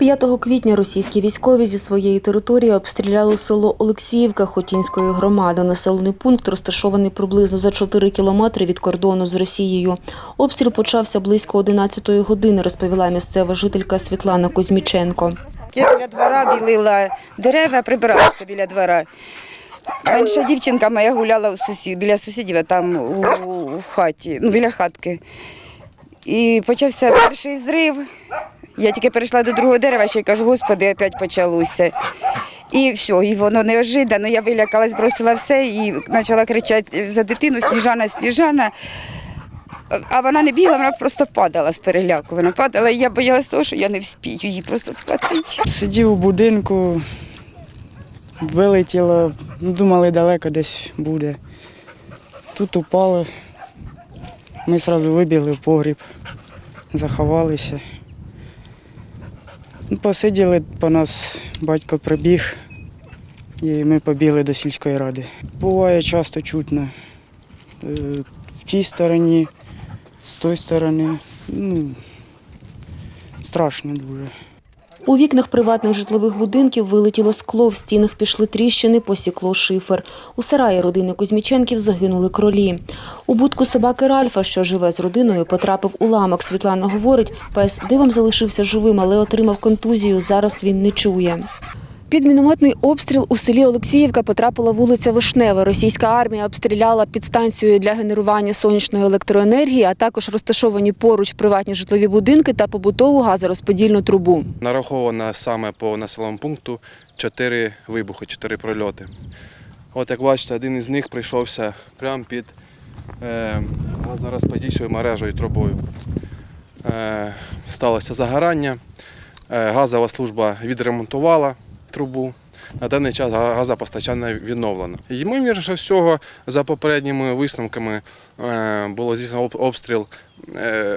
5 квітня російські військові зі своєї території обстріляли село Олексіївка Хотінської громади. Населений пункт розташований приблизно за 4 кілометри від кордону з Росією. Обстріл почався близько 11 години, розповіла місцева жителька Світлана Кузьміченко. Я біля двора білила дерева, прибиралася біля двора. Раніше дівчинка моя гуляла у сусід, біля сусідів, там у, у хаті, ну біля хатки. І почався перший взрив. Я тільки перейшла до другого дерева, ще й кажу, господи, опять почалося. І все, і воно неожиданно. Я вилякалась, бросила все і почала кричати за дитину Сніжана, Сніжана. А вона не бігла, вона просто падала з переляку. Вона падала, і я боялася того, що я не вспію її просто схватити. Сидів у будинку, вилетіло, ну, думали, далеко десь буде. Тут упало. Ми одразу вибігли в погріб, заховалися. Ну, Посиділи по нас, батько прибіг, і ми побігли до сільської ради. Буває часто чутно. е, В тій стороні, з тої сторони. Ну, страшно дуже. У вікнах приватних житлових будинків вилетіло скло, в стінах пішли тріщини, посікло шифер. У сараї родини Кузьміченків загинули кролі. У будку собаки Ральфа, що живе з родиною, потрапив уламок. Світлана говорить, пес дивом залишився живим, але отримав контузію. Зараз він не чує. Під мінометний обстріл у селі Олексіївка потрапила вулиця Вишнева. Російська армія обстріляла підстанцію для генерування сонячної електроенергії, а також розташовані поруч приватні житлові будинки та побутову газорозподільну трубу. Нараховано саме по населеному пункту 4 вибухи, 4 прольоти. От як бачите, один із них прийшовся прямо під е, газорозподільчою мережею трубою. Е, сталося загорання. Е, газова служба відремонтувала трубу. На даний час газопостачання відновлено. Ймовірніше всього, за попередніми висновками е, було здійснено обстріл е,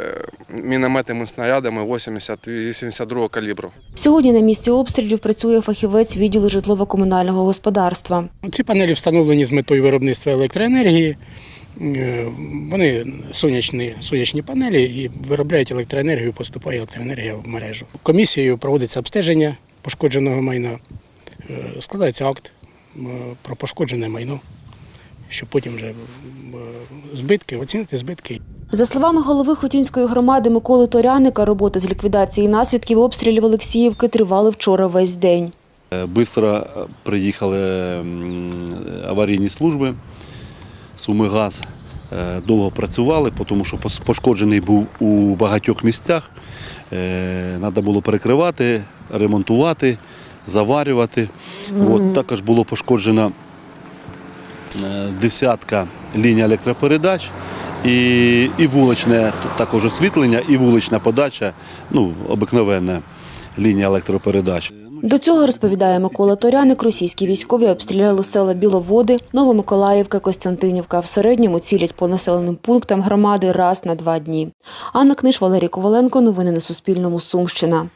мінометними снарядами 80-82 калібру. Сьогодні на місці обстрілів працює фахівець відділу житлово-комунального господарства. Ці панелі встановлені з метою виробництва електроенергії. Е, Вони сонячні, сонячні панелі і виробляють електроенергію, поступає електроенергія в мережу. Комісією проводиться обстеження пошкодженого майна, Е, складається акт е, про пошкоджене майно, щоб потім вже е, збитки, оцінити збитки За словами голови Хотінської громади Миколи Торяника, роботи з ліквідації наслідків обстрілів Олексіївки тривали вчора весь день. Бистро приїхали аварійні служби, Сумигаз. Довго працювали, тому що пошкоджений був у багатьох місцях. Треба було перекривати, ремонтувати, заварювати. От, також було пошкоджено е, десятка ліній електропередач і, і вуличне також освітлення, і вулична подача, ну, обикновенна лінія електропередач. До цього розповідає Микола Торяник, російські військові обстріляли села Біловоди, Новомиколаївка, Костянтинівка. В середньому цілять по населеним пунктам громади раз на два дні. Анна Книж, Валерій Коваленко. Новини на Суспільному. Сумщина.